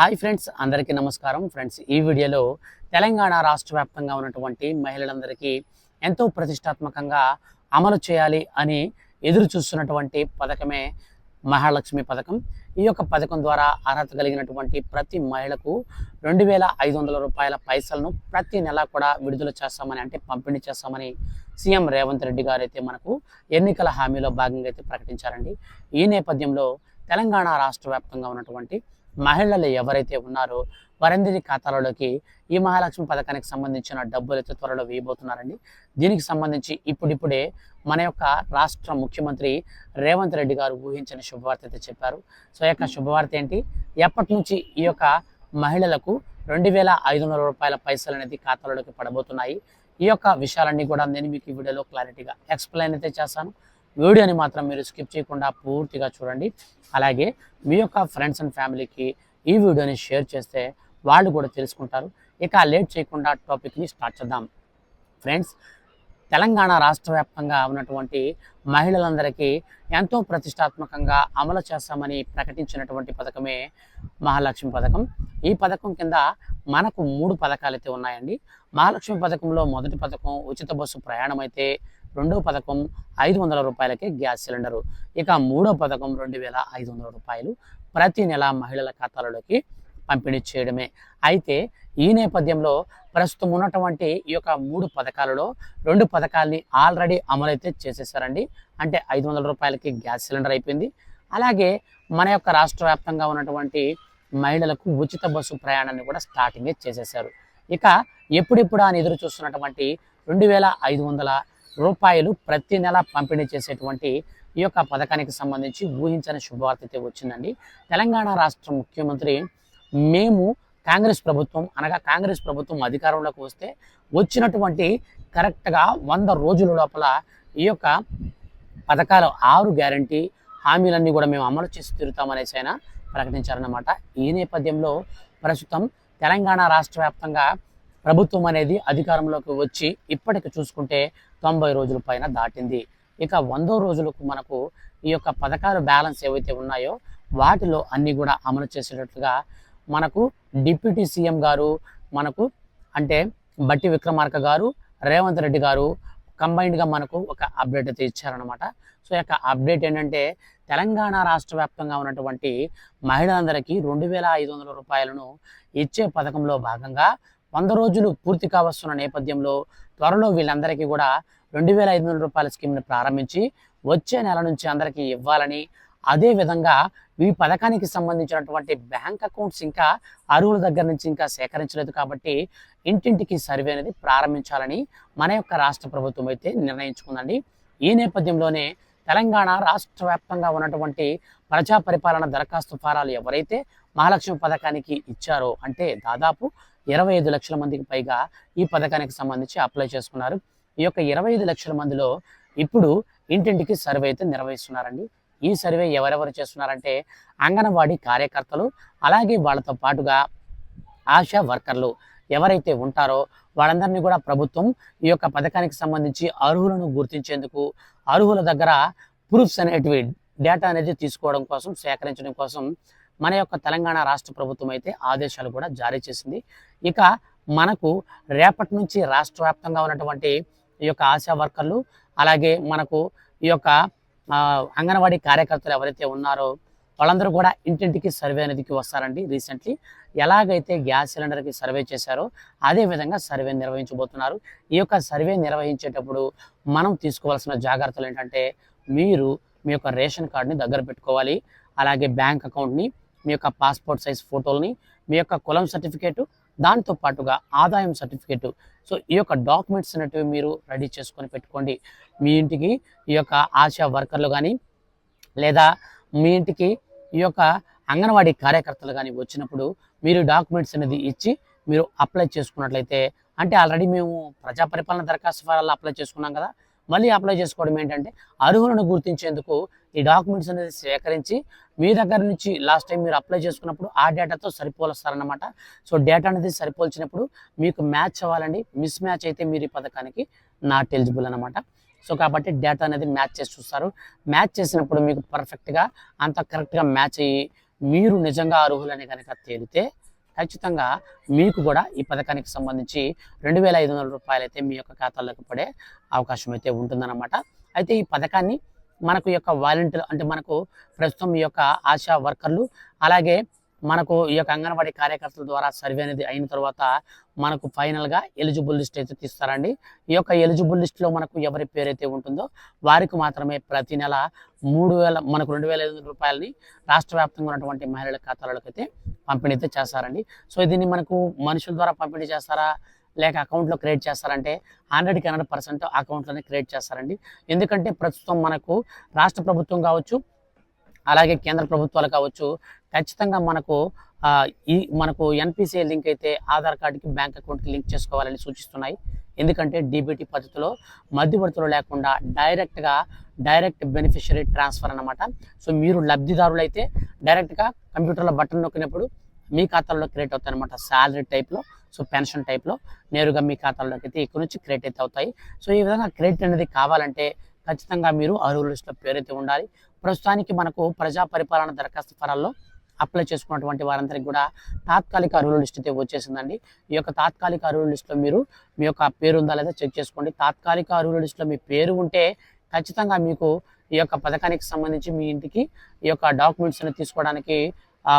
Hi friends అందరికీ నమస్కారం. Friends ఈ వీడియోలో తెలంగాణ రాష్ట్ర వ్యాప్తంగా ఉన్నటువంటి మహిళలందరికీ ఎంతో ప్రతిష్టాత్మకంగా అమలు చేయాలి అని ఎదురు చూస్తున్నటువంటి పథకమే మహాలక్ష్మి పథకం. ఈ యొక్క పథకం ద్వారా అర్హత కలిగినటువంటి ప్రతి మహిళకు రెండు వేల ఐదు వందల రూపాయల పైసలను ప్రతి నెల కూడా విడుదల చేస్తామని అంటే పంపిణీ చేస్తామని సీఎం రేవంత్ రెడ్డి గారు అయితే మనకు ఎన్నికల హామీలో భాగంగా అయితే ప్రకటించారండి. ఈ నేపథ్యంలో తెలంగాణ రాష్ట్ర వ్యాప్తంగా ఉన్నటువంటి మహిళలు ఎవరైతే ఉన్నారో వారందరి ఖాతాలలోకి ఈ మహాలక్ష్మి పథకానికి సంబంధించిన డబ్బులు అయితే త్వరలో వేయబోతున్నారండి. దీనికి సంబంధించి ఇప్పుడిప్పుడే మన యొక్క రాష్ట్ర ముఖ్యమంత్రి రేవంత్ రెడ్డి గారు ఊహించిన శుభవార్త అయితే చెప్పారు. సో యొక్క శుభవార్త ఏంటి? ఎప్పటి నుంచి ఈ యొక్క మహిళలకు రెండు వేల ఐదు వందల రూపాయల పైసలు అనేది ఖాతాలోకి పడబోతున్నాయి? ఈ యొక్క విషయాలన్నీ కూడా నేను మీకు ఈ వీడియోలో క్లారిటీగా ఎక్స్ప్లెయిన్ అయితే చేస్తాను. వీడియోని మాత్రం మీరు స్కిప్ చేయకుండా పూర్తిగా చూడండి. అలాగే మీ యొక్క ఫ్రెండ్స్ అండ్ ఫ్యామిలీకి ఈ వీడియోని షేర్ చేస్తే వాళ్ళు కూడా తెలుసుకుంటారు. ఇక లేట్ చేయకుండా టాపిక్ని స్టార్ట్ చేద్దాం. ఫ్రెండ్స్ తెలంగాణ రాష్ట్ర వ్యాప్తంగా ఉన్నటువంటి మహిళలందరికీ ఎంతో ప్రతిష్టాత్మకంగా అమలు చేస్తామని ప్రకటించినటువంటి పథకమే మహాలక్ష్మి పథకం. ఈ పథకం కింద మనకు మూడు పథకాలు అయితే ఉన్నాయండి. మహాలక్ష్మి పథకంలో మొదటి పథకం ఉచిత బస్సు ప్రయాణం అయితే రెండో పథకం ఐదు వందల రూపాయలకే గ్యాస్ సిలిండరు. ఇక మూడో పథకం రెండు వేల ఐదు వందల రూపాయలు ప్రతి నెల మహిళల ఖాతాలలోకి పంపిణీ చేయడమే. అయితే ఈ నేపథ్యంలో ప్రస్తుతం ఉన్నటువంటి ఈ యొక్క మూడు పథకాలలో రెండు పథకాల్ని ఆల్రెడీ అమలైతే చేసేసారండి. అంటే ఐదు వందల రూపాయలకి గ్యాస్ సిలిండర్ అయిపోయింది. అలాగే మన యొక్క రాష్ట్ర వ్యాప్తంగా ఉన్నటువంటి మహిళలకు ఉచిత బస్సు ప్రయాణాన్ని కూడా స్టార్టింగే చేసేసారు. ఇక ఎప్పుడెప్పుడు అని ఎదురు చూస్తున్నటువంటి రెండు వేల ఐదు వందల రూపాయలు ప్రతి నెల పంపిణీ చేసేటువంటి ఈ యొక్క పథకానికి సంబంధించి ఊహించని శుభవార్త అయితే వచ్చిందండి. తెలంగాణ రాష్ట్ర ముఖ్యమంత్రి మేము కాంగ్రెస్ ప్రభుత్వం అనగా కాంగ్రెస్ ప్రభుత్వం అధికారంలోకి వస్తే వచ్చినటువంటి కరెక్ట్గా వంద రోజుల లోపల ఈ యొక్క పథకాలు ఆరు గ్యారంటీ హామీలన్నీ కూడా మేము అమలు చేసి తీరుతామనేసి ఆయన ప్రకటించారన్నమాట. ఈ నేపథ్యంలో ప్రస్తుతం తెలంగాణ రాష్ట్ర వ్యాప్తంగా ప్రభుత్వం అనేది అధికారంలోకి వచ్చి ఇప్పటికి చూసుకుంటే తొంభై రోజుల పైన దాటింది. ఇక వందో రోజులకు మనకు ఈ యొక్క పథకాలు బ్యాలెన్స్ ఏవైతే ఉన్నాయో వాటిలో అన్నీ కూడా అమలు చేసేటట్లుగా మనకు డిప్యూటీ సీఎం గారు మనకు అంటే బట్టి విక్రమార్క గారు రేవంత్ రెడ్డి గారు కంబైన్డ్గా మనకు ఒక అప్డేట్ అయితే ఇచ్చారనమాట సో యొక్క అప్డేట్ ఏంటంటే తెలంగాణ రాష్ట్ర వ్యాప్తంగా ఉన్నటువంటి మహిళలందరికీ రెండు వేల ఐదు వందల రూపాయలను ఇచ్చే పథకంలో భాగంగా వంద రోజులు పూర్తి కావస్తున్న నేపథ్యంలో త్వరలో వీళ్ళందరికీ కూడా రెండు వేల ఐదు వందల రూపాయల స్కీమ్ని ప్రారంభించి వచ్చే నెల నుంచి అందరికీ ఇవ్వాలని అదే విధంగా ఈ పథకానికి సంబంధించినటువంటి బ్యాంక్ అకౌంట్స్ ఇంకా అరువుల దగ్గర నుంచి ఇంకా సేకరించలేదు కాబట్టి ఇంటింటికి సర్వే అనేది ప్రారంభించాలని మన యొక్క రాష్ట్ర ప్రభుత్వం అయితే నిర్ణయించుకుందండి. ఈ నేపథ్యంలోనే తెలంగాణ రాష్ట్ర వ్యాప్తంగా ఉన్నటువంటి ప్రజా పరిపాలన దరఖాస్తు ఫారాలు ఎవరైతే మహాలక్ష్మి పథకానికి ఇచ్చారో అంటే దాదాపు ఇరవై ఐదు లక్షల మందికి పైగా ఈ పథకానికి సంబంధించి అప్లై చేసుకున్నారు. ఈ యొక్క ఇరవై ఐదు లక్షల మందిలో ఇప్పుడు ఇంటింటికి సర్వే అయితే నిర్వహిస్తున్నారండి. ఈ సర్వే ఎవరెవరు చేస్తున్నారంటే అంగన్వాడీ కార్యకర్తలు అలాగే వాళ్ళతో పాటుగా ఆశా వర్కర్లు ఎవరైతే ఉంటారో వాళ్ళందరినీ కూడా ప్రభుత్వం ఈ యొక్క పథకానికి సంబంధించి అర్హులను గుర్తించేందుకు అర్హుల దగ్గర ప్రూఫ్స్ అనేటివి డేటా అనేది తీసుకోవడం కోసం సేకరించడం కోసం మన యొక్క తెలంగాణ రాష్ట్ర ప్రభుత్వం అయితే ఆదేశాలు కూడా జారీ చేసింది. ఇక మనకు రేపటి నుంచి రాష్ట్ర వ్యాప్తంగా ఉన్నటువంటి ఈ యొక్క ఆశా వర్కర్లు అలాగే మనకు ఈ యొక్క అంగన్వాడీ కార్యకర్తలు ఎవరైతే ఉన్నారో వాళ్ళందరూ కూడా ఇంటింటికి సర్వే అనేదికి వస్తారండి రీసెంట్లీ. ఎలాగైతే గ్యాస్ సిలిండర్కి సర్వే చేశారో అదే విధంగా సర్వే నిర్వహించబోతున్నారు. ఈ యొక్క సర్వే నిర్వహించేటప్పుడు మనం తీసుకోవాల్సిన జాగ్రత్తలు ఏంటంటే మీరు మీ యొక్క రేషన్ కార్డుని దగ్గర పెట్టుకోవాలి అలాగే బ్యాంక్ అకౌంట్ని మీ యొక్క పాస్పోర్ట్ సైజ్ ఫోటోల్ని మీ యొక్క కులం సర్టిఫికేటు దాంతో పాటుగా ఆదాయం సర్టిఫికేటు సో ఈ యొక్క డాక్యుమెంట్స్ అనేటివి మీరు రెడీ చేసుకొని పెట్టుకోండి. మీ ఇంటికి ఈ యొక్క ఆశా వర్కర్లు కానీ లేదా మీ ఇంటికి ఈ యొక్క అంగన్వాడీ కార్యకర్తలు కానీ వచ్చినప్పుడు మీరు డాక్యుమెంట్స్ అనేది ఇచ్చి మీరు అప్లై చేసుకున్నట్లయితే అంటే ఆల్రెడీ మేము ప్రజా పరిపాలన దరఖాస్తు ఫారాల్లో అప్లై చేసుకున్నాం కదా మళ్ళీ అప్లై చేసుకోవడం ఏంటంటే అర్హులను గుర్తించేందుకు ఈ డాక్యుమెంట్స్ అనేది సేకరించి మీ దగ్గర నుంచి లాస్ట్ టైం మీరు అప్లై చేసుకున్నప్పుడు ఆ డేటాతో సరిపోలుస్తారనమాట సో డేటా అనేది సరిపోల్చినప్పుడు మీకు మ్యాచ్ అవ్వాలండి. మిస్ మ్యాచ్ అయితే మీరు ఈ పథకానికి నాట్ ఎలిజిబుల్ అనమాట సో కాబట్టి డేటా అనేది మ్యాచ్ చేసి చూస్తారు. మ్యాచ్ చేసినప్పుడు మీకు పర్ఫెక్ట్గా అంత కరెక్ట్గా మ్యాచ్ అయ్యి మీరు నిజంగా అర్హులని కనుక తేలితే ఖచ్చితంగా మీకు కూడా ఈ పథకానికి సంబంధించి రెండు వేల ఐదు వందల రూపాయలు అయితే మీ యొక్క ఖాతాలోకి పడే అవకాశం అయితే ఉంటుందన్నమాట. అయితే ఈ పథకాన్ని మనకు ఈ యొక్క వాలంటీర్ అంటే మనకు ప్రస్తుతం ఈ యొక్క ఆశా వర్కర్లు అలాగే మనకు ఈ యొక్క అంగన్వాడీ కార్యకర్తల ద్వారా సర్వే అనేది అయిన తర్వాత మనకు ఫైనల్గా ఎలిజిబుల్ లిస్ట్ అయితే తీస్తారండి. ఈ యొక్క ఎలిజిబుల్ లిస్ట్లో మనకు ఎవరి పేరు అయితే ఉంటుందో వారికి మాత్రమే ప్రతి నెల మూడు వేల మనకు రెండు వేల ఐదు వందల రూపాయలని రాష్ట్ర వ్యాప్తంగా ఉన్నటువంటి మహిళల ఖాతాలకైతే అయితే పంపిణీ అయితే చేస్తారండి. సో దీన్ని మనకు మనుషుల ద్వారా పంపిణీ చేస్తారా? లేక అకౌంట్లో క్రియేట్ చేస్తారంటే హండ్రెడ్కి హండ్రెడ్ పర్సెంట్ అకౌంట్లోనే క్రియేట్ చేస్తారండి. ఎందుకంటే ప్రస్తుతం మనకు రాష్ట్ర ప్రభుత్వం కావచ్చు అలాగే కేంద్ర ప్రభుత్వాలు కావచ్చు ఖచ్చితంగా మనకు ఈ మనకు ఎన్పిసిఐ లింక్ అయితే ఆధార్ కార్డుకి బ్యాంక్ అకౌంట్కి లింక్ చేసుకోవాలని సూచిస్తున్నాయి. ఎందుకంటే డీబీటీ పద్ధతిలో మధ్యవర్తులు లేకుండా డైరెక్ట్గా డైరెక్ట్ బెనిఫిషరీ ట్రాన్స్ఫర్ అనమాట సో మీరు లబ్ధిదారులైతే డైరెక్ట్గా కంప్యూటర్లో బటన్ నొక్కినప్పుడు మీ ఖాతాలో క్రియేట్ అవుతాయి అనమాట శాలరీ టైప్లో సో పెన్షన్ టైప్లో నేరుగా మీ ఖాతాలోకి అయితే ఇక్కడ నుంచి క్రియేట్ అయితే అవుతాయి. సో ఈ విధంగా క్రెడిట్ అనేది కావాలంటే ఖచ్చితంగా మీరు అర్హుల లిస్టులో పేరైతే ఉండాలి. ప్రస్తుతానికి మనకు ప్రజా పరిపాలన దరఖాస్తు ఫలాల్లో అప్లై చేసుకున్నటువంటి వారందరికీ కూడా తాత్కాలిక అర్హుల లిస్ట్ అయితే వచ్చేసిందండి. ఈ యొక్క తాత్కాలిక అర్హుల లిస్టులో మీరు మీ యొక్క పేరు ఉందా లేదా చెక్ చేసుకోండి. తాత్కాలిక అర్హుల లిస్టులో మీ పేరు ఉంటే ఖచ్చితంగా మీకు ఈ యొక్క పథకానికి సంబంధించి మీ ఇంటికి ఈ యొక్క డాక్యుమెంట్స్ని తీసుకోవడానికి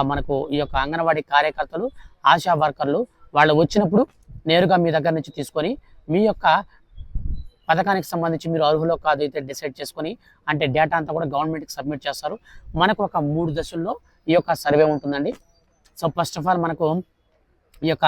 మనకు ఈ యొక్క అంగన్వాడీ కార్యకర్తలు ఆశా వర్కర్లు వాళ్ళు వచ్చినప్పుడు నేరుగా మీ దగ్గర నుంచి తీసుకొని మీ యొక్క పథకానికి సంబంధించి మీరు అర్హులో కాదు అయితే డిసైడ్ చేసుకొని అంటే డేటా అంతా కూడా గవర్నమెంట్కి సబ్మిట్ చేస్తారు. మనకు ఒక మూడు దశల్లో ఈ యొక్క సర్వే ఉంటుందండి. సో ఫస్ట్ ఆఫ్ ఆల్ మనకు ఈ యొక్క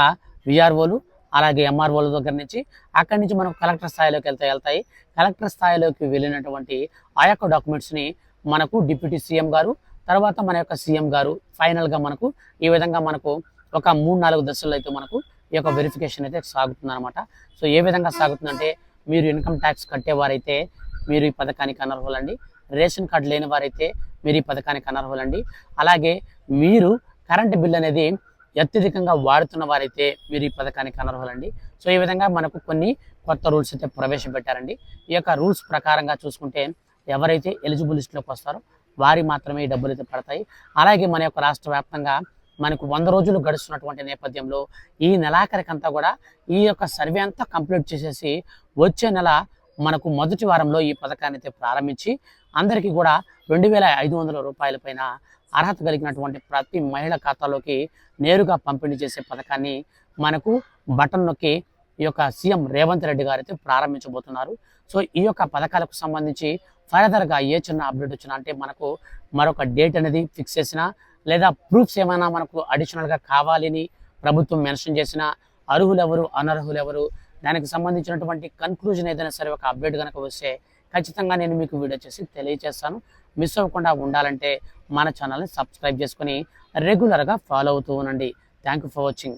విఆర్ఓలు అలాగే ఎంఆర్ఓల దగ్గర నుంచి అక్కడి నుంచి మనం కలెక్టర్ స్థాయిలోకి వెళ్తాయి వెళ్తాయి. కలెక్టర్ స్థాయిలోకి వెళ్ళినటువంటి ఆ యొక్క డాక్యుమెంట్స్ని మనకు డిప్యూటీ సీఎం గారు తర్వాత మన యొక్క సీఎం గారు ఫైనల్గా మనకు ఈ విధంగా మనకు ఒక మూడు నాలుగు దశల్లో అయితే మనకు ఈ యొక్క వెరిఫికేషన్ అయితే సాగుతుంది అనమాట సో ఏ విధంగా సాగుతుందంటే మీరు ఇన్కమ్ ట్యాక్స్ కట్టేవారైతే మీరు ఈ పథకానికి అనర్హులండి. రేషన్ కార్డు లేని వారైతే మీరు ఈ పథకానికి అనర్హులండి. అలాగే మీరు కరెంట్ బిల్ అనేది అత్యధికంగా వాడుతున్న వారైతే మీరు ఈ పథకానికి అనర్హులండి. సో ఈ విధంగా మనకు కొన్ని కొత్త రూల్స్ అయితే ప్రవేశపెట్టారండి. ఈ యొక్క రూల్స్ ప్రకారంగా చూసుకుంటే ఎవరైతే ఎలిజిబుల్ లిస్టులోకి వస్తారో వారి మాత్రమే డబ్బులు అయితే పడతాయి. అలాగే మన యొక్క రాష్ట్ర వ్యాప్తంగా మనకు వంద రోజులు గడుస్తున్నటువంటి నేపథ్యంలో ఈ నెలాఖరికంతా కూడా ఈ యొక్క సర్వే అంతా కంప్లీట్ చేసేసి వచ్చే నెల మనకు మొదటి వారంలో ఈ పథకాన్ని అయితే ప్రారంభించి అందరికీ కూడా రెండు వేల ఐదు వందల రూపాయల పైన అర్హత కలిగినటువంటి ప్రతి మహిళ ఖాతాలోకి నేరుగా పంపిణీ చేసే పథకాన్ని మనకు బటన్ నొక్కి ఈ యొక్క సీఎం రేవంత్ రెడ్డి గారు అయితే ప్రారంభించబోతున్నారు. సో ఈ యొక్క పథకాలకు సంబంధించి ఫర్దర్గా ఏ చిన్న అప్డేట్ వచ్చినా అంటే మనకు మరొక డేట్ అనేది ఫిక్స్ చేసినా లేదా ప్రూఫ్స్ ఏమైనా మనకు అడిషనల్గా కావాలని ప్రభుత్వం మెన్షన్ చేసిన అర్హులు ఎవరు అనర్హులు ఎవరు దానికి సంబంధించినటువంటి కన్క్లూజన్ ఏదైనా సరే ఒక అప్డేట్ కనుక వస్తే ఖచ్చితంగా నేను మీకు వీడియో చేసి తెలియజేస్తాను. మిస్ అవ్వకుండా ఉండాలంటే మన ఛానల్ని సబ్స్క్రైబ్ చేసుకొని రెగ్యులర్గా ఫాలో అవుతూ ఉండండి. Thank you for watching.